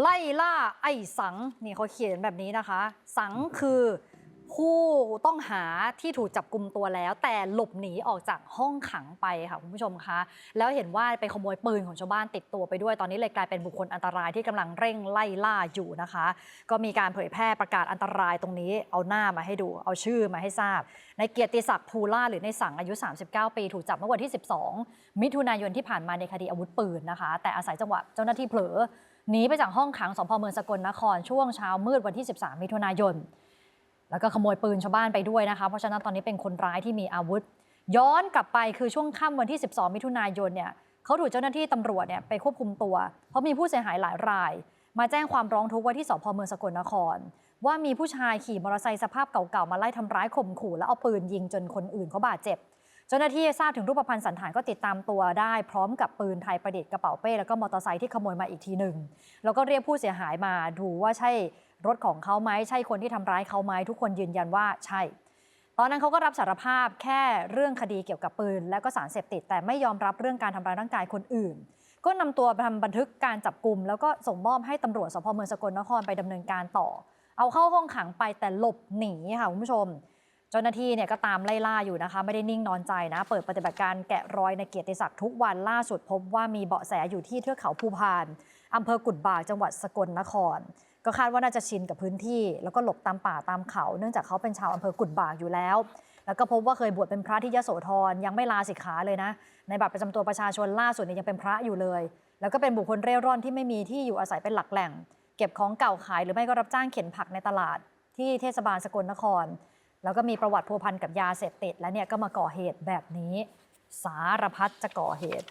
ไล่ล่าไอ้สังนี่เขาเขียนแบบนี้นะคะ สังคือ ผู้ต้องหาที่ถูกจับกลุ่มตัวแล้ว แต่หลบหนีออกจากห้องขังไปค่ะคุณผู้ชมคะ แล้วเห็นว่าไปขโมยปืนของชาวบ้านติดตัวไปด้วยตอนนี้เลยกลายเป็นบุคคลอันตรายที่กำลังเร่งไล่ล่าอยู่นะคะ ก็มีการเผยแพร่ประกาศอันตรายตรงนี้ เอาหน้ามาให้ดู เอาชื่อมาให้ทราบ ในเกียรติศักดิ์ภูล่าหรือในสังอายุ 39 ปีถูกจับเมื่อวันที่ 12 มิถุนายนที่ผ่านมาในคดีอาวุธปืนนะคะ แต่อาศัยจังหวะเจ้าหน้าที่เผลอหนีไปจากห้องขังสพเมืองสกลนครช่วงเช้ามืดวันที่ 13 มิถุนายน แล้วก็ขโมยปืนชาวบ้านไปด้วยนะคะ เพราะฉะนั้นตอนนี้เป็นคนร้ายที่มีอาวุธ ย้อนกลับไปคือช่วงค่ำวันที่ 12 มิถุนายนเนี่ยเขาถูกเจ้าหน้าที่ตำรวจเนี่ยไปควบคุมตัว เพราะมีผู้เสียหายหลายราย มาแจ้งความร้องทุกข์ไว้ที่สพเมืองสกลนคร ว่ามีผู้ชายขี่มอเตอร์ไซค์สภาพเก่าๆมาไล่ทำร้ายข่มขู่แล้วเอาปืนยิงจนคนอื่นเขาบาดเจ็บ เจ้าหน้าที่ทราบถึงรูปพรรณสันฐานก็ติดตามตัวได้ พร้อมกับปืนไทยประดิษฐ์กระเป๋าเป้แล้วก็มอเตอร์ไซค์ที่ขโมยมาอีกทีหนึ่งแล้วก็เรียกผู้เสียหายมาดูว่าใช่ รถของเขาไหมใช่คนที่ทำร้ายเขาไหมทุกคนยืนยันว่าใช่ ตอนนั้นเขาก็รับสารภาพแค่เรื่องคดีเกี่ยวกับปืน และก็สารเสพติด แต่ไม่ยอมรับเรื่องการทำร้ายร่างกายคนอื่น ก็นำตัวไปทำบันทึกการจับกลุ่มแล้วก็ส่งมอบให้ตำรวจสพเมืองสกลนครไปดำเนินการต่อ เอาเข้าห้องขังไปแต่หลบหนีค่ะคุณผู้ชมเจ้าหน้าที่เนี่ยก็ตามไล่ล่าอยู่นะคะ ไม่ได้นิ่งนอนใจนะ เปิดปฏิบัติการแกะรอยในเกียรติศักดิ์ทุกวันล่าสุดพบว่ามีเบาะแสอยู่ที่เทือกเขาภูพานอำเภอกุดบากจังหวัดสกลนคร ก็คาดว่าน่าจะชินกับพื้นที่ แล้วก็หลบตามป่าตามเขา เนื่องจากเขาเป็นชาวอำเภอกุดบากอยู่แล้ว แล้วก็พบว่าเคยบวชเป็นพระที่ยโสธรยังไม่ลาสิกขาเลยนะ ในบัตรประจำตัวประชาชนล่าสุดเนี่ยยังเป็นพระอยู่เลย แล้วก็เป็นบุคคลเร่ร่อนที่ไม่มีที่อยู่อาศัยเป็นหลักแหล่ง เก็บของเก่าขาย หรือไม่ก็รับจ้างเข็นผักในตลาด ที่เทศบาลสกลนคร แล้วก็มีประวัติพัวพันกับยาเสพติด และเนี่ยก็มาก่อเหตุแบบนี้ สารพัดจะก่อเหตุ